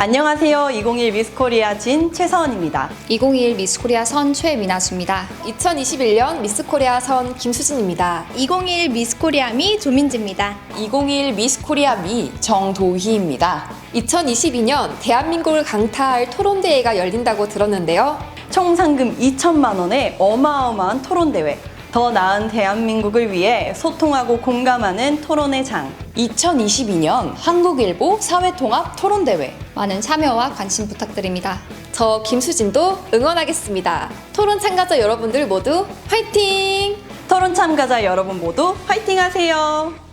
안녕하세요. 2021 미스코리아 진 최서원입니다. 2021 미스코리아 선 최미나수입니다. 2021년 미스코리아 선 김수진입니다. 2021 미스코리아 미 조민지입니다. 2021 미스코리아 미 정도희입니다. 2022년 대한민국을 강타할 토론대회가 열린다고 들었는데요. 총 상금 2천만 원의 어마어마한 토론 대회. 더 나은 대한민국을 위해 소통하고 공감하는 토론의 장. 2022년 한국일보 사회통합 토론대회. 많은 참여와 관심 부탁드립니다. 저 김수진도 응원하겠습니다. 토론 참가자 여러분들 모두 화이팅! 토론 참가자 여러분 모두 화이팅 하세요.